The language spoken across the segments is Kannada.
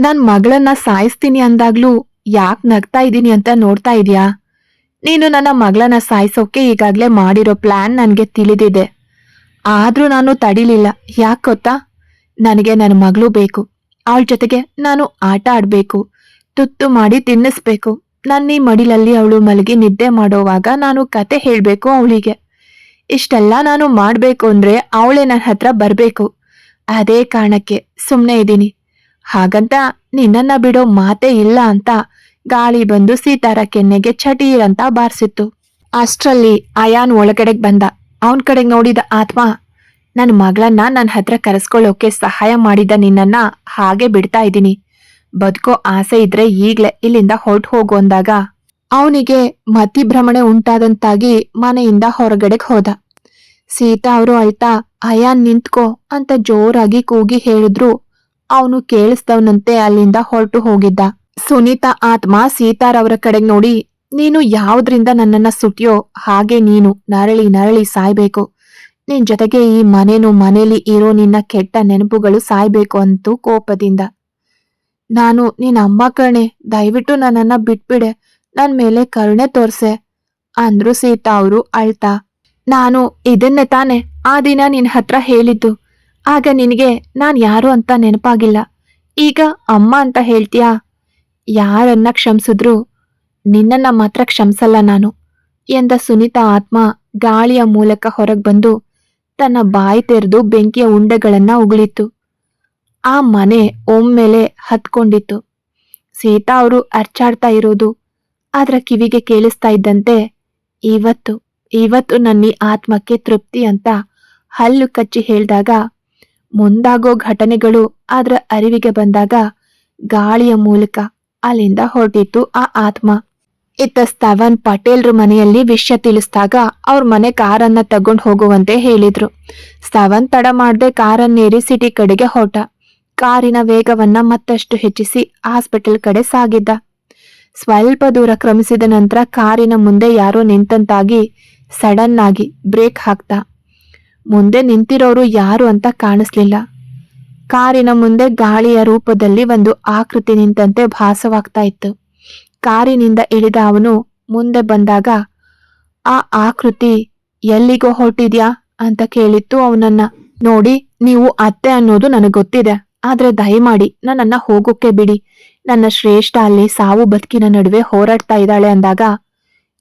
ನನ್ ಮಗಳನ್ನ ಸಾಯಿಸ್ತೀನಿ ಅಂದಾಗ್ಲೂ ಯಾಕೆ ನಗ್ತಾ ಇದ್ದೀನಿ ಅಂತ ನೋಡ್ತಾ ಇದೀಯಾ? ನೀನು ನನ್ನ ಮಗಳನ್ನ ಸಾಯಿಸೋಕೆ ಈಗಾಗ್ಲೇ ಮಾಡಿರೋ ಪ್ಲಾನ್ ನನಗೆ ತಿಳಿದಿದೆ. ಆದ್ರೂ ನಾನು ತಡಿಲಿಲ್ಲ. ಯಾಕೆ ಗೊತ್ತಾ? ನನಗೆ ನನ್ನ ಮಗಳು ಬೇಕು. ಅವಳ ಜೊತೆಗೆ ನಾನು ಆಟ ಆಡಬೇಕು. ತುತ್ತು ಮಾಡಿ ತಿನ್ನಿಸ್ಬೇಕು. ನನ್ನ ಈ ಮಡಿಲಲ್ಲಿ ಅವಳು ಮಲಗಿ ನಿದ್ದೆ ಮಾಡೋವಾಗ ನಾನು ಕತೆ ಹೇಳಬೇಕು ಅವಳಿಗೆ. ಇಷ್ಟೆಲ್ಲ ನಾನು ಮಾಡಬೇಕು ಅಂದ್ರೆ ಅವಳೇ ನನ್ನ ಹತ್ರ ಬರಬೇಕು. ಅದೇ ಕಾರಣಕ್ಕೆ ಸುಮ್ಮನೆ ಇದ್ದೀನಿ ಹಾಗಂತ ನಿನ್ನನ್ನ ಬಿಡೋ ಮಾತೇ ಇಲ್ಲ ಅಂತ ಗಾಳಿ ಬಂದು ಸೀತಾರ ಕೆನ್ನೆಗೆ ಚಟೀರಂತ ಬಾರಿಸಿತ್ತು. ಅಷ್ಟರಲ್ಲಿ ಅಯಾನ್ ಒಳಗಡೆಗೆ ಬಂದ. ಅವನ್ ಕಡೆಗೆ ನೋಡಿದ ಆತ್ಮ ನನ್ನ ಮಗಳನ್ನ ನನ್ನ ಹತ್ರ ಕರೆಸ್ಕೊಳ್ಳೋಕೆ ಸಹಾಯ ಮಾಡಿದ ನಿನ್ನನ್ನ ಹಾಗೆ ಬಿಡ್ತಾ ಇದ್ದೀನಿ. ಬದುಕೋ ಆಸೆ ಇದ್ರೆ ಈಗ್ಲೇ ಇಲ್ಲಿಂದ ಹೊರಟು ಹೋಗು ಅಂದಾಗ. ಅವನಿಗೆ ಮತಿಭ್ರಮಣೆ ಉಂಟಾದಂತಾಗಿ ಮನೆಯಿಂದ ಹೊರಗಡೆಗೆ ಹೋದ. ಸೀತಾ ಅವರು ಅಳ್ತಾ, ಅಯಾನ್ ನಿಂತ್ಕೋ ಅಂತ ಜೋರಾಗಿ ಕೂಗಿ ಹೇಳಿದ್ರು ಅವನು ಕೇಳಿಸ್ತವನಂತೆ ಅಲ್ಲಿಂದ ಹೊರಟು ಹೋಗಿದ್ದ. ಸುನೀತಾ ಆತ್ಮ ಸೀತಾರವರ ಕಡೆಗೆ ನೋಡಿ, ನೀನು ಯಾವುದ್ರಿಂದ ನನ್ನನ್ನ ಸುಟ್ಯೋ ಹಾಗೆ ನೀನು ನರಳಿ ನರಳಿ ಸಾಯ್ಬೇಕು. ನಿನ್ ಜೊತೆಗೆ ಈ ಮನೇನು ಮನೇಲಿ ಇರೋ ನಿನ್ನ ಕೆಟ್ಟ ನೆನಪುಗಳು ಸಾಯ್ಬೇಕು ಅಂತೂ ಕೋಪದಿಂದ. ನಾನು ನಿನ್ನ ಅಮ್ಮ ಕಣೆ, ದಯವಿಟ್ಟು ನನ್ನನ್ನ ಬಿಟ್ಬಿಡೆ, ನನ್ ಮೇಲೆ ಕರುಣೆ ತೋರ್ಸೆ, ಅಂದ್ರು ಸೀತಾ ಅವರು ಅಳ್ತಾ. ನಾನು ಇದನ್ನೇ ತಾನೆ ಆ ದಿನ ನಿನ್ ಹತ್ರ ಹೇಳಿದ್ದು. ಆಗ ನಿನಗೆ ನಾನು ಯಾರು ಅಂತ ನೆನಪಾಗಿಲ್ಲ. ಈಗ ಅಮ್ಮ ಅಂತ ಹೇಳ್ತೀಯಾ? ಯಾರನ್ನ ಕ್ಷಮಿಸಿದ್ರು ನಿನ್ನನ್ನ ಮಾತ್ರ ಕ್ಷಮಿಸಲ್ಲ ನಾನು ಎಂದ ಸುನೀತಾ ಆತ್ಮ ಗಾಳಿಯ ಮೂಲಕ ಹೊರಗೆ ಬಂದು ತನ್ನ ಬಾಯಿ ತೆರೆದು ಬೆಂಕಿಯ ಉಂಡೆಗಳನ್ನ ಉಗುಳಿತು ಆ ಮನೆ ಒಮ್ಮೆಲೆ ಹತ್ಕೊಂಡಿತ್ತು. ಸೀತಾ ಅವರು ಅರ್ಚಾಡ್ತಾ ಇರೋದು ಅದರ ಕಿವಿಗೆ ಕೇಳಿಸ್ತಾ ಇದ್ದಂತೆ ಇವತ್ತು ಇವತ್ತು ನನ್ನ ಆತ್ಮಕ್ಕೆ ತೃಪ್ತಿ ಅಂತ ಹಲ್ಲು ಕಚ್ಚಿ ಹೇಳ್ದಾಗ ಮುಂದಾಗೋ ಘಟನೆಗಳು ಅದರ ಅರಿವಿಗೆ ಬಂದಾಗ ಗಾಳಿಯ ಮೂಲಕ ಅಲ್ಲಿಂದ ಹೊರಟಿತ್ತು ಆ ಆತ್ಮ. ಇತ್ತ ಸ್ತವನ್ ಪಟೇಲ್ರ ಮನೆಯಲ್ಲಿ ವಿಷಯ ತಿಳಿಸಿದಾಗ ಅವ್ರ ಮನೆ ಕಾರನ್ನ ತಗೊಂಡು ಹೋಗುವಂತೆ ಹೇಳಿದ್ರು. ಸ್ತವನ್ ತಡ ಮಾಡದೆ ಕಾರನ್ನೇರಿ ಸಿಟಿ ಕಡೆಗೆ ಹೊರಟ. ಕಾರಿನ ವೇಗವನ್ನ ಮತ್ತಷ್ಟು ಹೆಚ್ಚಿಸಿ ಹಾಸ್ಪಿಟಲ್ ಕಡೆ ಸಾಗಿದ್ದ. ಸ್ವಲ್ಪ ದೂರ ಕ್ರಮಿಸಿದ ನಂತರ ಕಾರಿನ ಮುಂದೆ ಯಾರೋ ನಿಂತಂತಾಗಿ ಸಡನ್ ಆಗಿ ಬ್ರೇಕ್ ಹಾಕ್ತ. ಮುಂದೆ ನಿಂತಿರೋರು ಯಾರು ಅಂತ ಕಾಣಿಸ್ಲಿಲ್ಲ. ಕಾರಿನ ಮುಂದೆ ಗಾಳಿಯ ರೂಪದಲ್ಲಿ ಒಂದು ಆಕೃತಿ ನಿಂತಂತೆ ಭಾಸವಾಗ್ತಾ ಇತ್ತು. ಕಾರಿನಿಂದ ಇಳಿದ ಅವನು ಮುಂದೆ ಬಂದಾಗ, ಆ ಆಕೃತಿ ಎಲ್ಲಿಗೋ ಹೊರಟಿದ್ಯಾ? ಅಂತ ಕೇಳಿತ್ತು ಅವನನ್ನ. ನೋಡಿ, ನೀವು ಅತ್ತೆ ಅನ್ನೋದು ನನಗೆ ಗೊತ್ತಿದೆ. ಆದ್ರೆ ದಯಮಾಡಿ ನನ್ನನ್ನ ಹೋಗೋಕೆ ಬಿಡಿ. ನನ್ನ ಶ್ರೇಷ್ಠ ಅಲ್ಲಿ ಸಾವು ಬದುಕಿನ ನಡುವೆ ಹೋರಾಡ್ತಾ ಇದ್ದಾಳೆ ಅಂದಾಗ,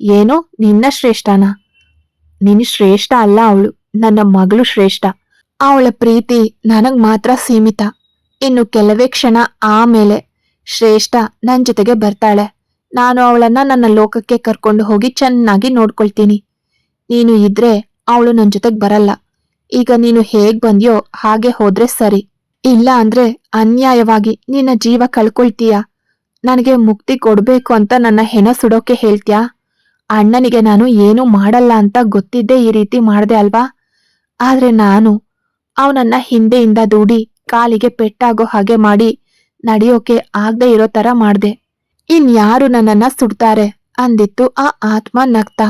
ಏನೋ ನಿನ್ನ ಶ್ರೇಷ್ಠನ? ನಿನ್ ಶ್ರೇಷ್ಠ ಅಲ್ಲ ಅವಳು. ನನ್ನ ಮಗಳು ಶ್ರೇಷ್ಠ. ಅವಳ ಪ್ರೀತಿ ನನಗ್ ಮಾತ್ರ ಸೀಮಿತ. ಇನ್ನು ಕೆಲವೇ ಕ್ಷಣ ಆಮೇಲೆ ಶ್ರೇಷ್ಠ ನನ್ ಜೊತೆಗೆ ಬರ್ತಾಳೆ. ನಾನು ಅವಳನ್ನ ನನ್ನ ಲೋಕಕ್ಕೆ ಕರ್ಕೊಂಡು ಹೋಗಿ ಚೆನ್ನಾಗಿ ನೋಡ್ಕೊಳ್ತೀನಿ. ನೀನು ಇದ್ರೆ ಅವಳು ನನ್ ಜೊತೆಗ್ ಬರಲ್ಲ. ಈಗ ನೀನು ಹೇಗ್ ಬಂದ್ಯೋ ಹಾಗೆ ಹೋದ್ರೆ ಸರಿ. ಇಲ್ಲ ಅಂದ್ರೆ ಅನ್ಯಾಯವಾಗಿ ನಿನ್ನ ಜೀವ ಕಳ್ಕೊಳ್ತೀಯ. ನನಗೆ ಮುಕ್ತಿ ಕೊಡ್ಬೇಕು ಅಂತ ನನ್ನ ಹೆಣ ಸುಡೋಕೆ ಹೇಳ್ತ್ಯಾ? ಅಣ್ಣನಿಗೆ ನಾನು ಏನೂ ಮಾಡಲ್ಲ ಅಂತ ಗೊತ್ತಿದ್ದೇ ಈ ರೀತಿ ಮಾಡ್ದೆ ಅಲ್ವಾ? ಆದ್ರೆ ನಾನು ಅವನನ್ನ ಹಿಂದೆಯಿಂದ ದೂಡಿ ಕಾಲಿಗೆ ಪೆಟ್ಟಾಗೋ ಹಾಗೆ ಮಾಡಿ ನಡೆಯೋಕೆ ಆಗದೆ ಇರೋ ತರ ಮಾಡ್ದೆ. ಇನ್ಯಾರು ನನ್ನನ್ನ ಸುಡ್ತಾರೆ? ಅಂದಿತ್ತು ಆ ಆತ್ಮ ನಗ್ತಾ.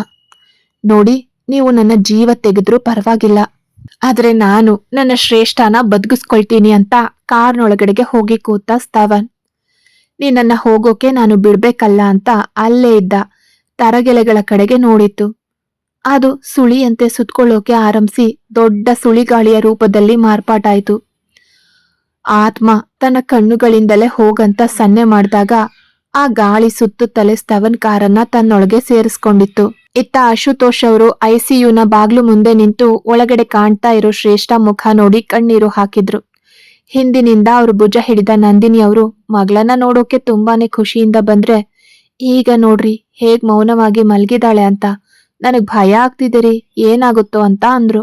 ನೋಡಿ, ನೀವು ನನ್ನ ಜೀವ ತೆಗೆದ್ರು ಪರವಾಗಿಲ್ಲ. ಆದ್ರೆ ನಾನು ನನ್ನ ಶ್ರೇಷ್ಠನ ಬದುಕಿಸ್ಕೊಳ್ತೀನಿ ಅಂತ ಕಾರ್ನೊಳಗಡೆಗೆ ಹೋಗಿ ಕೂತ ಸ್ತವನ್ ನೀನನ್ನ ಹೋಗೋಕೆ ನಾನು ಬಿಡ್ಬೇಕಲ್ಲ ಅಂತ ಅಲ್ಲೇ ಇದ್ದ ತರಗೆಲೆಗಳ ಕಡೆಗೆ ನೋಡಿತ್ತು. ಅದು ಸುಳಿಯಂತೆ ಸುತ್ಕೊಳ್ಳೋಕೆ ಆರಂಭಿಸಿ ದೊಡ್ಡ ಸುಳಿಗಾಳಿಯ ರೂಪದಲ್ಲಿ ಮಾರ್ಪಾಟಾಯಿತು. ಆತ್ಮ ತನ್ನ ಕಣ್ಣುಗಳಿಂದಲೇ ಹೋಗಂತ ಸನ್ನೆ ಮಾಡಿದಾಗ ಆ ಗಾಳಿ ಸುತ್ತುತ್ತಲೇ ಸ್ತವನ್ ಕಾರನ್ನ ತನ್ನೊಳಗೆ ಸೇರಿಸ್ಕೊಂಡಿತ್ತು. ಇತ್ತ ಅಶುತೋಷ್ ಅವರು ಐಸಿಯುನ ಬಾಗ್ಲು ಮುಂದೆ ನಿಂತು ಒಳಗಡೆ ಕಾಣ್ತಾ ಇರೋ ಶ್ರೇಷ್ಠ ಮುಖ ನೋಡಿ ಕಣ್ಣೀರು ಹಾಕಿದ್ರು. ಹಿಂದಿನಿಂದ ಅವ್ರ ಭುಜ ಹಿಡಿದ ನಂದಿನಿ ಅವರು, ಮಗಳನ್ನ ನೋಡೋಕೆ ತುಂಬಾನೇ ಖುಷಿಯಿಂದ ಬಂದ್ರೆ, ಈಗ ನೋಡ್ರಿ, ಹೇಗ್ ಮೌನವಾಗಿ ಮಲಗಿದಾಳೆ ಅಂತ ನನಗ್ ಭಯ ಆಗ್ತಿದ್ದೀರಿ ಏನಾಗುತ್ತೋ ಅಂತ ಅಂದ್ರು.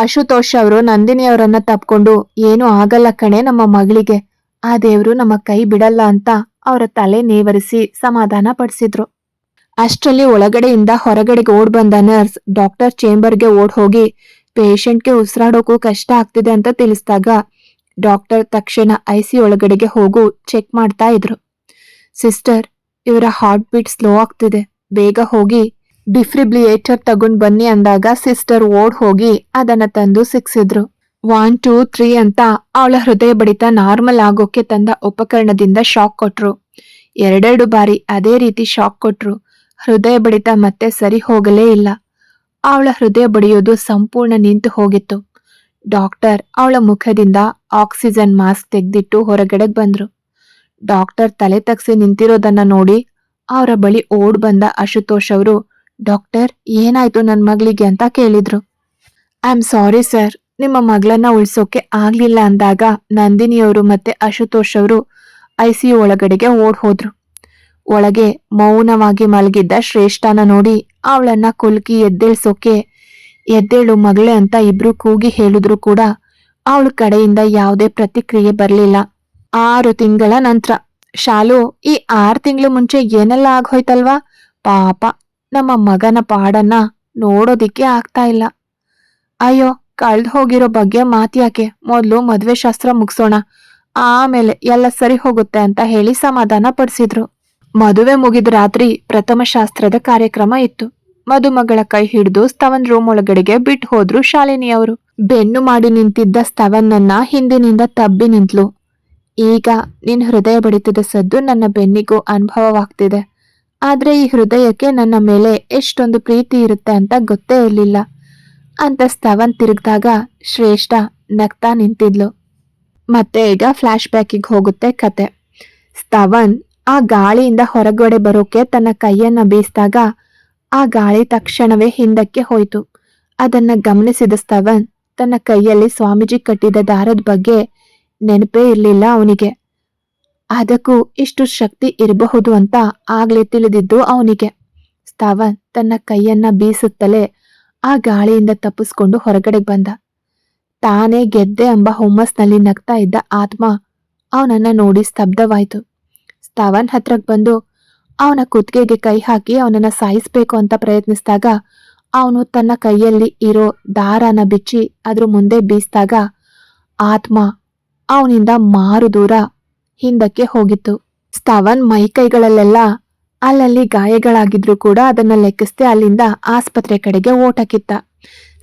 ಆಶುತೋಷ್ ಅವರು ನಂದಿನಿ ಅವರನ್ನ ತಪ್ಕೊಂಡು ಏನೂ ಆಗಲ್ಲ ಕಣೆ ನಮ್ಮ ಮಗಳಿಗೆ. ಆ ದೇವರು ನಮ್ಮ ಕೈ ಬಿಡಲ್ಲ ಅಂತ ಅವರ ತಲೆ ನೇವರಿಸಿ ಸಮಾಧಾನ ಪಡಿಸಿದ್ರು. ಅಷ್ಟರಲ್ಲಿ ಒಳಗಡೆಯಿಂದ ಹೊರಗಡೆಗೆ ಓಡ್ ಬಂದ ನರ್ಸ್ ಡಾಕ್ಟರ್ ಚೇಂಬರ್ಗೆ ಓಡ್ ಹೋಗಿ, ಪೇಷಂಟ್ಗೆ ಉಸಿರಾಡೋಕ್ಕೂ ಕಷ್ಟ ಆಗ್ತಿದೆ ಅಂತ ತಿಳಿಸಿದಾಗ ಡಾಕ್ಟರ್ ತಕ್ಷಣ ಐ ಸಿ ಒಳಗಡೆಗೆ ಹೋಗು, ಚೆಕ್ ಮಾಡ್ತಾ ಇದ್ರು. ಸಿಸ್ಟರ್, ಇವರ ಹಾರ್ಟ್ ಬೀಟ್ ಸ್ಲೋ ಆಗ್ತಿದೆ, ಬೇಗ ಹೋಗಿ ಡಿಫ್ರಿಬ್ಲಿಯೇಟರ್ ತಗೊಂಡ್ ಬನ್ನಿ ಅಂದಾಗ ಸಿಸ್ಟರ್ ಓಡ್ ಹೋಗಿ ಅದನ್ನ ತಂದು ಸಿಕ್ಸಿದ್ರು. ಒನ್, ಟೂ, ತ್ರೀ ಅಂತ ಅವಳ ಹೃದಯ ಬಡಿತ ನಾರ್ಮಲ್ ಆಗೋಕೆ ತಂದ ಉಪಕರಣದಿಂದ ಶಾಕ್ ಕೊಟ್ರು. ಎರಡೆರಡು ಬಾರಿ ಅದೇ ರೀತಿ ಶಾಕ್ ಕೊಟ್ರು. ಹೃದಯ ಬಡಿತ ಮತ್ತೆ ಸರಿ ಹೋಗಲೇ ಇಲ್ಲ. ಅವಳ ಹೃದಯ ಬಡಿಯೋದು ಸಂಪೂರ್ಣ ನಿಂತು ಹೋಗಿತ್ತು. ಡಾಕ್ಟರ್ ಅವಳ ಮುಖದಿಂದ ಆಕ್ಸಿಜನ್ ಮಾಸ್ಕ್ ತೆಗೆದಿಟ್ಟು ಹೊರಗಡೆ ಬಂದ್ರು. ಡಾಕ್ಟರ್ ತಲೆ ತಗ್ಸಿ ನಿಂತಿರೋದನ್ನ ನೋಡಿ ಅವರ ಬಳಿ ಓಡ್ ಬಂದ ಅಶುತೋಷ್ ಅವರು ಡಾಕ್ಟರ್, ಏನಾಯ್ತು ನನ್ನ ಮಗಳಿಗೆ ಅಂತ ಕೇಳಿದ್ರು. ಐ ಆಮ್ ಸಾರಿ ಸರ್ ನಿಮ್ಮ ಮಗಳನ್ನ ಉಳಿಸೋಕೆ ಆಗ್ಲಿಲ್ಲ ಅಂದಾಗ ನಂದಿನಿಯವರು ಮತ್ತೆ ಅಶುತೋಷ್ ಅವರು ಐ ಸಿ ಯು ಒಳಗಡೆಗೆ ಓಡ್ ಹೋದ್ರು ಒಳಗೆ ಮೌನವಾಗಿ ಮಲಗಿದ್ದ ಶ್ರೇಷ್ಠನ ನೋಡಿ ಅವಳನ್ನ ಕುಲ್ಕಿ ಎದ್ದೇಳ್ಸೋಕೆ ಎದ್ದೇಳು ಮಗಳೇ ಅಂತ ಇಬ್ರು ಕೂಗಿ ಹೇಳಿದ್ರು ಕೂಡ ಅವಳ ಕಡೆಯಿಂದ ಯಾವುದೇ ಪ್ರತಿಕ್ರಿಯೆ ಬರಲಿಲ್ಲ. ಆರು ತಿಂಗಳ ನಂತರ, ಶಾಲು, ಈ ಆರು ತಿಂಗಳು ಮುಂಚೆ ಏನೆಲ್ಲ ಆಗೋಯ್ತಲ್ವಾ ಪಾಪ ನಮ್ಮ ಮಗನ ಪಾಡನ್ನ ನೋಡೋದಿಕ್ಕೆ ಆಗ್ತಾ ಇಲ್ಲ. ಅಯ್ಯೋ, ಕಳ್ದು ಹೋಗಿರೋ ಬಗ್ಗೆ ಮಾತ್ಯಾಕೆ? ಮೊದ್ಲು ಮದ್ವೆ ಶಾಸ್ತ್ರ ಮುಗಿಸೋಣ. ಆಮೇಲೆ ಎಲ್ಲ ಸರಿ ಹೋಗುತ್ತೆ ಅಂತ ಹೇಳಿ ಸಮಾಧಾನ ಪಡಿಸಿದ್ರು. ಮದುವೆ ಮುಗಿದ ರಾತ್ರಿ ಪ್ರಥಮ ಶಾಸ್ತ್ರದ ಕಾರ್ಯಕ್ರಮ ಇತ್ತು. ಮದುಮಗಳ ಕೈ ಹಿಡಿದು ಸ್ತವನ್ ರೂಮ್ ಒಳಗಡೆಗೆ ಬಿಟ್ಟು ಹೋದ್ರು ಶಾಲಿನಿಯವರು. ಬೆನ್ನು ಮಾಡಿ ನಿಂತಿದ್ದ ಸ್ತವನ್ನನ್ನ ಹಿಂದಿನಿಂದ ತಬ್ಬಿ ನಿಂತ್ಲು. ಈಗ ನಿನ್ ಹೃದಯ ಬಡಿತದ ಸದ್ದು ನನ್ನ ಬೆನ್ನಿಗೂ ಅನುಭವವಾಗ್ತಿದೆ. ಆದ್ರೆ ಈ ಹೃದಯಕ್ಕೆ ನನ್ನ ಮೇಲೆ ಎಷ್ಟೊಂದು ಪ್ರೀತಿ ಇರುತ್ತೆ ಅಂತ ಗೊತ್ತೇ ಇರಲಿಲ್ಲ. ಅಂತ ಸ್ತವನ್ ತಿರುಗಿದಾಗ ಶ್ರೇಷ್ಠ ನಗ್ತಾ ನಿಂತಿದ್ಲು. ಮತ್ತೆ ಈಗ ಫ್ಲ್ಯಾಶ್ ಬ್ಯಾಕಿಗೆ ಹೋಗುತ್ತೆ ಕತೆ. ಸ್ತವನ್ ಆ ಗಾಳಿಯಿಂದ ಹೊರಗಡೆ ಬರೋಕೆ ತನ್ನ ಕೈಯನ್ನ ಬೀಸಿದಾಗ ಆ ಗಾಳಿ ತಕ್ಷಣವೇ ಹಿಂದಕ್ಕೆ ಹೋಯಿತು. ಅದನ್ನ ಗಮನಿಸಿದ ಸ್ತವನ್ ತನ್ನ ಕೈಯಲ್ಲಿ ಸ್ವಾಮೀಜಿ ಕಟ್ಟಿದ ದಾರದ ಬಗ್ಗೆ ನೆನಪೇ ಇರಲಿಲ್ಲ ಅವನಿಗೆ. ಅದಕ್ಕೂ ಇಷ್ಟು ಶಕ್ತಿ ಇರಬಹುದು ಅಂತ ಆಗ್ಲೇ ತಿಳಿದಿದ್ದು ಅವನಿಗೆ. ಸ್ಥಾವನ್ ತನ್ನ ಕೈಯನ್ನ ಬೀಸುತ್ತಲೇ ಆ ಗಾಳಿಯಿಂದ ತಪ್ಪಿಸ್ಕೊಂಡು ಹೊರಗಡೆ ಬಂದ. ತಾನೇ ಗೆದ್ದೆ ಎಂಬ ಹುಮ್ಮಸ್ನಲ್ಲಿ ನಗ್ತಾ ಇದ್ದ ಆತ್ಮ ಅವನನ್ನ ನೋಡಿ ಸ್ತಬ್ಧವಾಯ್ತು. ಸ್ಥಾವನ್ ಹತ್ರಕ್ ಬಂದು ಅವನ ಕುತ್ತಿಗೆಗೆ ಕೈ ಹಾಕಿ ಅವನನ್ನ ಸಾಯಿಸ್ಬೇಕು ಅಂತ ಪ್ರಯತ್ನಿಸಿದಾಗ ಅವನು ತನ್ನ ಕೈಯಲ್ಲಿ ಇರೋ ದಾರನ ಬಿಚ್ಚಿ ಅದ್ರ ಮುಂದೆ ಬೀಸ್ದಾಗ ಆತ್ಮ ಅವನಿಂದ ಮಾರು ದೂರ ಹಿಂದಕ್ಕೆ ಹೋಗಿತ್ತು. ಸ್ತವನ್ ಮೈಕೈಗಳಲ್ಲೆಲ್ಲ ಅಲ್ಲಲ್ಲಿ ಗಾಯಗಳಾಗಿದ್ರು ಕೂಡ ಅದನ್ನ ಲೆಕ್ಕಿಸ್ತೇ ಅಲ್ಲಿಂದ ಆಸ್ಪತ್ರೆ ಕಡೆಗೆ ಓಟಕ್ಕಿತ್ತ.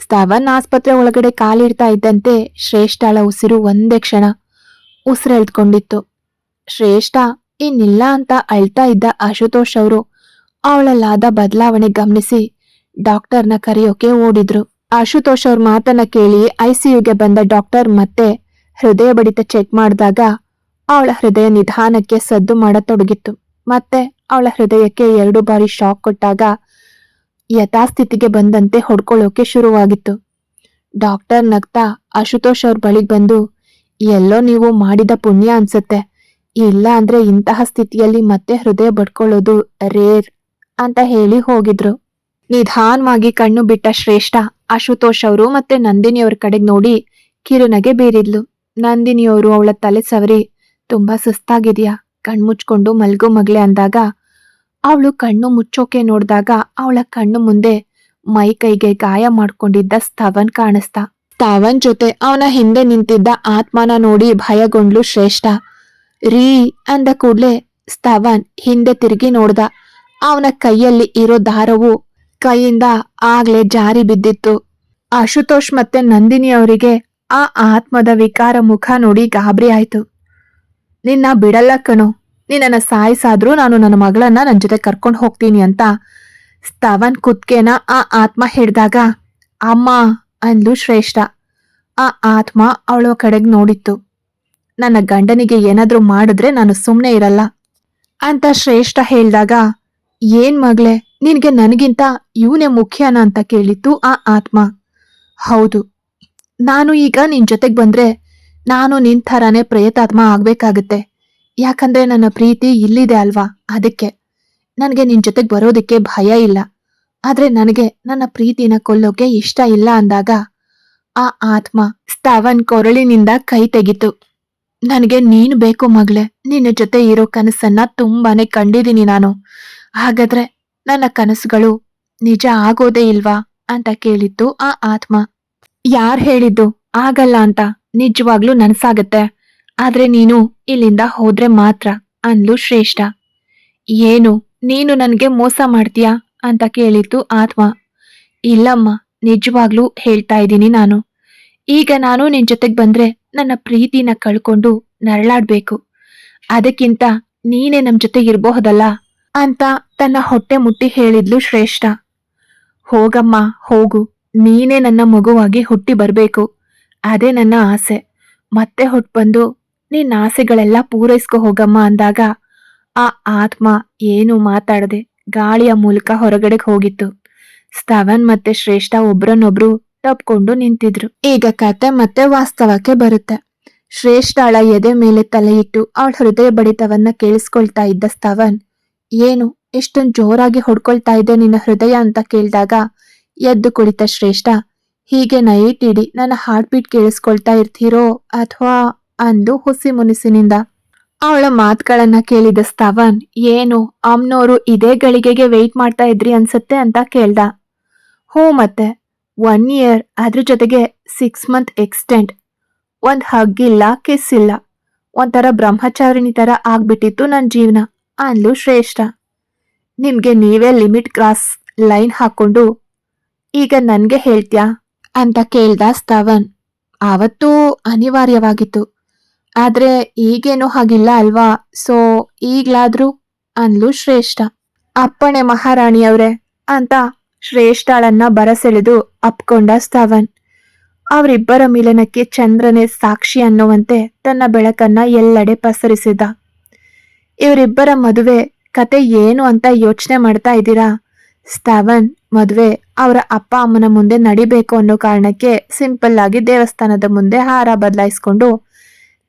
ಸ್ತವನ್ ಆಸ್ಪತ್ರೆ ಒಳಗಡೆ ಕಾಲಿಡ್ತಾ ಇದ್ದಂತೆ ಶ್ರೇಷ್ಠಳ ಉಸಿರು ಒಂದೇ ಕ್ಷಣ ಉಸಿರೆಳ್ಕೊಂಡಿತ್ತು ಶ್ರೇಷ್ಠ, ಇನ್ನಿಲ್ಲ ಅಂತ ಅಳ್ತಾ ಇದ್ದ ಆಶುತೋಷ್ ಅವರು. ಅವಳಲ್ಲಾದ ಬದಲಾವಣೆ ಗಮನಿಸಿ ಡಾಕ್ಟರ್ನ ಕರೆಯೋಕೆ ಓಡಿದ್ರು. ಆಶುತೋಷ್ ಅವ್ರ ಮಾತನ್ನ ಕೇಳಿ ಐಸಿಯುಗೆ ಬಂದ ಡಾಕ್ಟರ್ ಮತ್ತೆ ಹೃದಯ ಬಡಿತ ಚೆಕ್ ಮಾಡಿದಾಗ ಅವಳ ಹೃದಯ ನಿಧಾನಕ್ಕೆ ಸದ್ದು ಮಾಡತೊಡಗಿತ್ತು. ಮತ್ತೆ ಅವಳ ಹೃದಯಕ್ಕೆ ಎರಡು ಬಾರಿ ಶಾಕ್ ಕೊಟ್ಟಾಗ ಯಥಾಸ್ಥಿತಿಗೆ ಬಂದಂತೆ ಹೊಡ್ಕೊಳ್ಳೋಕೆ ಶುರುವಾಗಿತ್ತು. ಡಾಕ್ಟರ್ ನಗ್ತಾ ಆಶುತೋಷ್ ಅವ್ರ ಬಳಿಗೆ ಬಂದು, ಎಲ್ಲೋ ನೀವು ಮಾಡಿದ ಪುಣ್ಯ ಅನ್ಸತ್ತೆ. ಇಲ್ಲ ಅಂದ್ರೆ ಇಂತಹ ಸ್ಥಿತಿಯಲ್ಲಿ ಮತ್ತೆ ಹೃದಯ ಬಡ್ಕೊಳ್ಳೋದು ರೇರ್ ಅಂತ ಹೇಳಿ ಹೋಗಿದ್ರು. ನಿಧಾನವಾಗಿ ಕಣ್ಣು ಬಿಟ್ಟ ಶ್ರೇಷ್ಠ ಆಶುತೋಷ್ ಅವರು ಮತ್ತೆ ನಂದಿನಿಯವ್ರ ಕಡೆಗೆ ನೋಡಿ ಕಿರುನಗೆ ಬೀರಿದ್ಲು. ನಂದಿನಿಯವರು ಅವಳ ತಲೆ ಸವರಿ ತುಂಬಾ ಸುಸ್ತಾಗಿದ್ಯಾ? ಕಣ್ಮುಚ್ಕೊಂಡು ಮಲ್ಗು ಮಗ್ಲೆ ಅಂದಾಗ, ಅವಳು ಕಣ್ಣು ಮುಚ್ಚೋಕೆ ನೋಡಿದಾಗ ಅವಳ ಕಣ್ಣು ಮುಂದೆ ಮೈ ಕೈಗೆ ಗಾಯ ಮಾಡ್ಕೊಂಡಿದ್ದ ಸ್ತವನ್ ಕಾಣಿಸ್ತ. ಸ್ತವನ್ ಜೊತೆ ಅವನ ಹಿಂದೆ ನಿಂತಿದ್ದ ಆತ್ಮನ ನೋಡಿ ಭಯಗೊಂಡ್ಲು ಶ್ರೇಷ್ಠ. ರೀ ಅಂದ ಕೂಡ್ಲೆ ಸ್ತವನ್ ಹಿಂದೆ ತಿರುಗಿ ನೋಡ್ದ, ಅವನ ಕೈಯಲ್ಲಿ ಇರೋ ದಾರವು ಕೈಯಿಂದ ಆಗ್ಲೇ ಜಾರಿ ಬಿದ್ದಿತ್ತು. ಆಶುತೋಷ್ ಮತ್ತೆ ನಂದಿನಿ ಅವರಿಗೆ ಆ ಆತ್ಮದ ವಿಕಾರ ಮುಖ ನೋಡಿ ಗಾಬರಿ ಆಯ್ತು. ನಿನ್ನ ಬಿಡಲ್ಲ ಕಣೋ. ನಿನ್ನನ್ನು ಸಾಯಿಸಾದ್ರೂ ನಾನು ನನ್ನ ಮಗಳನ್ನ ನನ್ನ ಜೊತೆ ಕರ್ಕೊಂಡು ಹೋಗ್ತೀನಿ ಅಂತ ಸ್ತವನ್ ಕುತ್ಕೇನ ಆ ಆತ್ಮ ಹಿಡ್ದಾಗ, ಅಮ್ಮ, ಅಂದ್ಲು ಶ್ರೇಷ್ಠ. ಆ ಆತ್ಮ ಅವಳ ಕಡೆಗೆ ನೋಡಿತ್ತು. ನನ್ನ ಗಂಡನಿಗೆ ಏನಾದರೂ ಮಾಡಿದ್ರೆ ನಾನು ಸುಮ್ಮನೆ ಇರಲ್ಲ ಅಂತ ಶ್ರೇಷ್ಠ ಹೇಳಿದಾಗ, ಏನ್ ಮಗಳೇ, ನಿನಗೆ ನನಗಿಂತ ಇವನೇ ಮುಖ್ಯನ ಅಂತ ಕೇಳಿತ್ತು ಆ ಆತ್ಮ. ಹೌದು, ನಾನು ಈಗ ನಿನ್ನ ಜೊತೆಗೆ ಬಂದ್ರೆ ನಾನು ನಿನ್ ಥರಾನೇ ಪ್ರಯತಾತ್ಮ ಆಗ್ಬೇಕಾಗತ್ತೆ. ಯಾಕಂದ್ರೆ ನನ್ನ ಪ್ರೀತಿ ಇಲ್ಲಿದೆ ಅಲ್ವಾ? ಅದಕ್ಕೆ. ನನಗೆ ನಿನ್ ಜೊತೆಗ್ ಬರೋದಕ್ಕೆ ಭಯ ಇಲ್ಲ. ಆದ್ರೆ ನನಗೆ ನನ್ನ ಪ್ರೀತಿನ ಕೊಲ್ಲೋಕೆ ಇಷ್ಟ ಇಲ್ಲ ಅಂದಾಗ ಆ ಆತ್ಮ ಸ್ತವನ್ ಕೊರಳಿನಿಂದ ಕೈ ತೆಗಿತು. ನನಗೆ ನೀನು ಬೇಕು ಮಗಳೇ. ನಿನ್ನ ಜೊತೆ ಇರೋ ಕನಸನ್ನ ತುಂಬಾನೇ ಕಂಡಿದ್ದೀನಿ ನಾನು. ಹಾಗಾದ್ರೆ ನನ್ನ ಕನಸುಗಳು ನಿಜ ಆಗೋದೇ ಇಲ್ವಾ? ಅಂತ ಕೇಳಿತ್ತು ಆ ಆತ್ಮ. ಯಾರ್ ಹೇಳಿದ್ದು? ಆಗಲ್ಲ ಅಂತ ನಿಜವಾಗ್ಲೂ ನನ್ಸಾಗತ್ತೆ. ಆದ್ರೆ ನೀನು ಇಲ್ಲಿಂದ ಹೋದ್ರೆ ಮಾತ್ರ ಅಂದ್ಲು ಶ್ರೇಷ್ಠ. ಏನು, ನೀನು ನನಗೆ ಮೋಸ ಮಾಡ್ತೀಯಾ ಅಂತ ಕೇಳಿತ್ತು ಆತ್ಮ. ಇಲ್ಲಮ್ಮ, ನಿಜವಾಗ್ಲೂ ಹೇಳ್ತಾ ಇದ್ದೀನಿ ನಾನು. ಈಗ ನಾನು ನಿನ್ ಜೊತೆಗೆ ಬಂದ್ರೆ ನನ್ನ ಪ್ರೀತಿನ ಕಳ್ಕೊಂಡು ನರಳಾಡ್ಬೇಕು. ಅದಕ್ಕಿಂತ ನೀನೇ ನಮ್ ಜೊತೆ ಇರಬಹುದಲ್ಲ ಅಂತ ತನ್ನ ಹೊಟ್ಟೆ ಮುಟ್ಟಿ ಹೇಳಿದ್ಲು ಶ್ರೇಷ್ಠ. ಹೋಗಮ್ಮ, ಹೋಗು. ನೀನೇ ನನ್ನ ಮಗುವಾಗಿ ಹುಟ್ಟಿ ಬರ್ಬೇಕು. ಅದೇ ನನ್ನ ಆಸೆ. ಮತ್ತೆ ಹೊಟ್ಬಂದು ಬಂದು ನಿನ್ನ ಆಸೆಗಳೆಲ್ಲ ಪೂರೈಸ್ಕೊ ಹೋಗಮ್ಮ ಅಂದಾಗ, ಆ ಆತ್ಮ ಏನು ಮಾತಾಡದೆ ಗಾಳಿಯ ಮೂಲಕ ಹೊರಗಡೆಗೆ ಹೋಗಿತ್ತು. ಸ್ತವನ್ ಮತ್ತೆ ಶ್ರೇಷ್ಠ ಒಬ್ರನ್ನೊಬ್ರು ತಪ್ಕೊಂಡು ನಿಂತಿದ್ರು. ಈಗ ಕತೆ ಮತ್ತೆ ವಾಸ್ತವಕ್ಕೆ ಬರುತ್ತೆ. ಶ್ರೇಷ್ಠಳ ಎದೆ ಮೇಲೆ ತಲೆ ಇಟ್ಟು ಅವಳ ಹೃದಯ ಬಡಿತವನ್ನ ಕೇಳಿಸ್ಕೊಳ್ತಾ ಇದ್ದ ಸ್ತವನ್, ಏನು, ಇಷ್ಟೊಂದು ಜೋರಾಗಿ ಹೊಡ್ಕೊಳ್ತಾ ಇದೆ ನಿನ್ನ ಹೃದಯ ಅಂತ ಕೇಳಿದಾಗ, ಎದ್ದು ಕುಳಿತ ಶ್ರೇಷ್ಠ ಹೀಗೆ ನೈಟ್ ಇಡಿ ನನ್ನ ಹಾರ್ಟ್ ಬೀಟ್ ಕೇಳಿಸ್ಕೊಳ್ತಾ ಇರ್ತೀರೋ ಅಥವಾ ಅಂದು ಹುಸಿ ಮುನಿಸಿನಿಂದ? ಅವಳ ಮಾತುಗಳನ್ನ ಕೇಳಿದ ಸ್ತವನ್, ಏನು, ಅಮ್ನೋರು ಇದೇ ಗಳಿಗೆಗೆ ವೆಯ್ಟ್ ಮಾಡ್ತಾ ಇದ್ರಿ ಅನ್ಸತ್ತೆ ಅಂತ ಕೇಳ್ದ. ಹ್ಞೂ ಮತ್ತೆ ಒನ್ ಇಯರ್ ಅದ್ರ ಜೊತೆಗೆ ಸಿಕ್ಸ್ ಮಂತ್ ಎಕ್ಸ್ಟೆಂಡ್ ಒಂದ್ ಹಗ್ ಇಲ್ಲ ಕಿಸ್ ಇಲ್ಲ. ಒಂಥರ ಬ್ರಹ್ಮಚಾರಿಣಿ ತರ ಆಗ್ಬಿಟ್ಟಿತ್ತು ನನ್ನ ಜೀವನ, ಅಂದ್ಲು ಶ್ರೇಷ್ಠ. ನಿಮ್ಗೆ ನೀವೇ ಲಿಮಿಟ್ ಕ್ರಾಸ್ ಲೈನ್ ಹಾಕೊಂಡು ಈಗ ನನ್ಗೆ ಹೇಳ್ತ್ಯಾ? ಅಂತ ಕೇಳ್ದ ಸ್ತವನ್. ಆವತ್ತೂ ಅನಿವಾರ್ಯವಾಗಿತ್ತು. ಆದ್ರೆ ಈಗೇನು ಹಾಗಿಲ್ಲ ಅಲ್ವಾ? ಸೊ, ಈಗ್ಲಾದ್ರೂ ಅನ್ಲು ಶ್ರೇಷ್ಠ. ಅಪ್ಪಣೆ ಮಹಾರಾಣಿಯವ್ರೆ ಅಂತ ಶ್ರೇಷ್ಠಳನ್ನ ಬರಸೆಳೆದು ಅಪ್ಕೊಂಡ ಸ್ತವನ್. ಅವರಿಬ್ಬರ ಮಿಲನಕ್ಕೆ ಚಂದ್ರನೇ ಸಾಕ್ಷಿ ಅನ್ನುವಂತೆ ತನ್ನ ಬೆಳಕನ್ನ ಎಲ್ಲೆಡೆ ಪಸರಿಸಿದ. ಇವರಿಬ್ಬರ ಮದುವೆ ಕತೆ ಏನು ಅಂತ ಯೋಚನೆ ಮಾಡ್ತಾ ಇದ್ದೀರಾ? ಸ್ತವನ್ ಮದುವೆ, ಅವರ ಅಪ್ಪ ಅಮ್ಮನ ಮುಂದೆ ನಡಿಬೇಕು ಅನ್ನೋ ಕಾರಣಕ್ಕೆ ಸಿಂಪಲ್ ಆಗಿ ದೇವಸ್ಥಾನದ ಮುಂದೆ ಹಾರ ಬದಲಾಯಿಸ್ಕೊಂಡು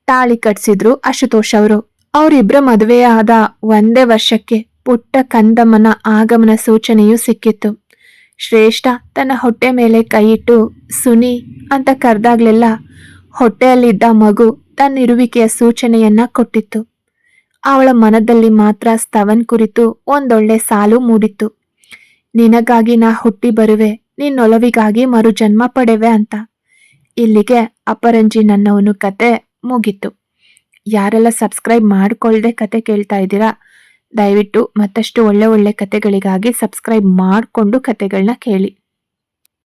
ತಾಳಿ ಕಟ್ಸಿದ್ರು ಅಶುತೋಷ್ ಅವರು. ಅವರಿಬ್ಬರ ಮದುವೆಯಾದ ಒಂದೇ ವರ್ಷಕ್ಕೆ ಪುಟ್ಟ ಕಂದಮ್ಮನ ಆಗಮನ ಸೂಚನೆಯೂ ಸಿಕ್ಕಿತ್ತು. ಶ್ರೇಷ್ಠ ತನ್ನ ಹೊಟ್ಟೆ ಮೇಲೆ ಕೈಯಿಟ್ಟು, ಸುನಿ ಅಂತ ಕರೆದಾಗ್ಲೆಲ್ಲ ಹೊಟ್ಟೆಯಲ್ಲಿದ್ದ ಮಗು ತನ್ನಿರುವಿಕೆಯ ಸೂಚನೆಯನ್ನ ಕೊಟ್ಟಿತ್ತು. ಅವಳ ಮನದಲ್ಲಿ ಮಾತ್ರ ಸ್ತವನ್ ಕುರಿತು ಒಂದೊಳ್ಳೆ ಸಾಲು ಮೂಡಿತ್ತು. ನಿನಗಾಗಿ ನಾ ಹುಟ್ಟಿ ಬರುವೆ, ನಿನ್ನೊಲವಿಗಾಗಿ ಮರುಜನ್ಮ ಪಡೆವೆ ಅಂತ. ಇಲ್ಲಿಗೆ ಅಪರಂಜಿ ನನ್ನವನು ಕತೆ ಮುಗೀತು. ಯಾರೆಲ್ಲ ಸಬ್ಸ್ಕ್ರೈಬ್ ಮಾಡಿಕೊಳ್ಳದೆ ಕತೆ ಕೇಳ್ತಾ ಇದ್ದೀರಾ, ದಯವಿಟ್ಟು ಮತ್ತಷ್ಟು ಒಳ್ಳೆ ಒಳ್ಳೆ ಕತೆಗಳಿಗಾಗಿ ಸಬ್ಸ್ಕ್ರೈಬ್ ಮಾಡಿಕೊಂಡು ಕತೆಗಳನ್ನ ಕೇಳಿ.